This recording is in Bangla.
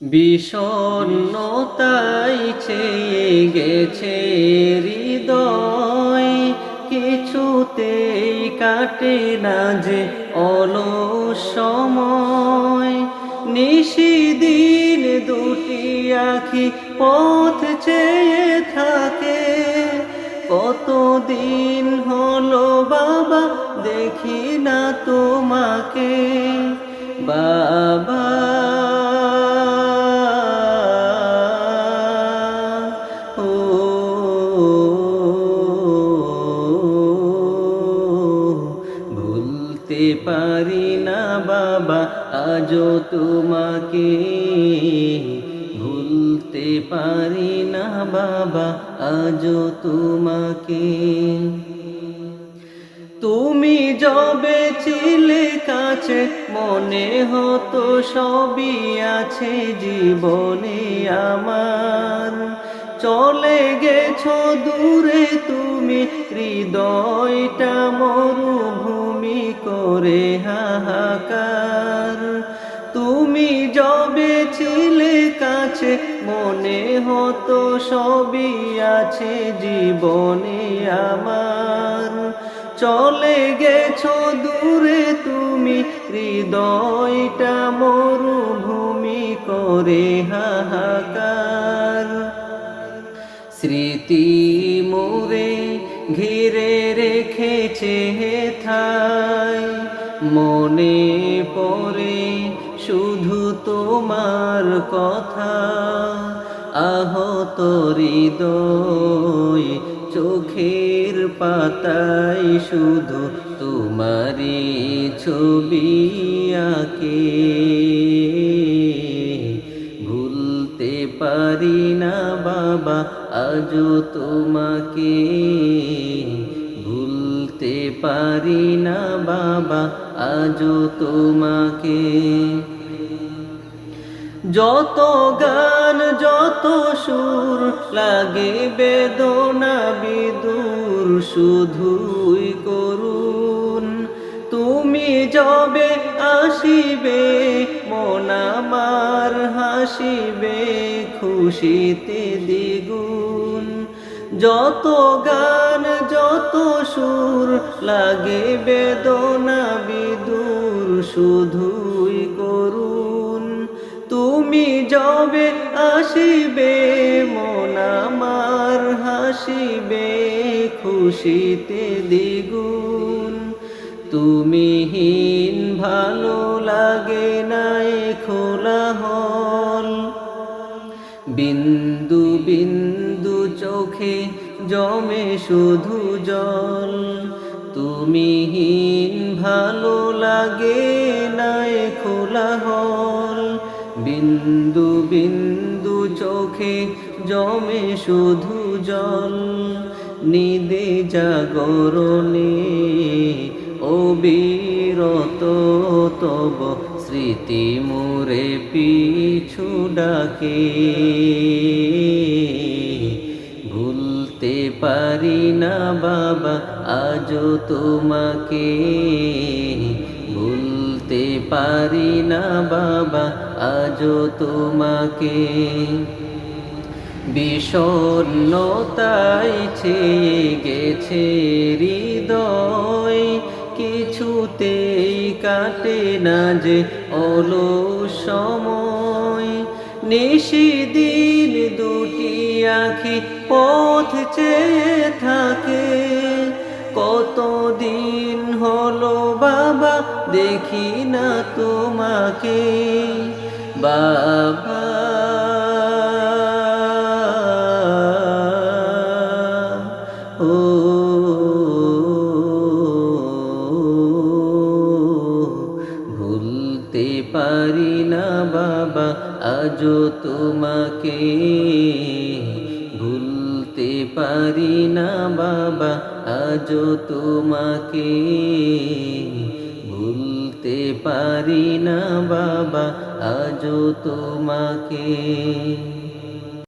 বিষণ্ণতাই ছেয়ে গেছে হৃদয়। কিছুতেই কাটে না যে অলস সময়। নিশিদিন দুটি আখি পথ চেয়ে থাকে। কতদিন হলো বাবা, দেখি না তোমাকে। বাবা পারি না বাবা, আজও তোমাকে ভুলতে পারি না বাবা, আজও তোমাকে। তুমি যবে ছিলে কাছে, মনে হতো সবই আছে জীবনে আমার। চলে গেছো দূরে তুমি, হৃদয়টা মরুভূমি করে হাহাকার। তুমি যবে ছিলে কাছে, মনে হতো সবই আছে জীবনে আমার। চলে গেছো দূরে তুমি, হৃদয়টা মরুভূমি করে হাহাকার। স্মৃতি মোরে ঘিরে রেখেছে থাই মনে পড়ে শুধু তোমার কথা। আহত হৃদয় চোখের পাতায় শুধু তোমারই ছবি আঁকে। পারি না বাবা, আজও তোমাকে ভুলতে পারি না বাবা, আজও তোমাকে। যত গান, যত সুর, লাগে বেদনা বিদুর, শুধুই করুন। তুমি যবে আসিবে, মন আমার হাসিবে। খুশিতে দ্বিগুণ। যত গান, যত সুর লাগে বেদনা বিদুর, শুধুই করুন তুমি যবে আসিবে, মন আমার হাসিবে, খুশিতে দ্বিগুণ। তুমিহীন ভালো লাগে নাই, খোলা হল বিন্দু বিন্দু চোখে জমে শুধু জল। তুমিহীন ভালো লাগে নাই খোলা হল। বিন্দু বিন্দু চোখে জমে শুধু জল। নিদে জাগরণে অবিরত তব স্মৃতি মোরে পিছু ডাকে। ভুলতে পারি না বাবা, আজও তোমাকে। ভুলতে পারি না বাবা, আজও তোমাকে। বিষণ্ণতাই ছেয়ে গেছে হৃদয়। কিছুতেই কাটে না যে অলো সময়। নিশিদিন দুটি আখি পথ চেয়ে থাকে। কতদিন হলো বাবা, দেখি না তোমাকে। বাবা। ও আজও তোমাকে ভুলতে পারি না বাবা। আজও তোমাকে ভুলতে পারি না বাবা। আজও তোমাকে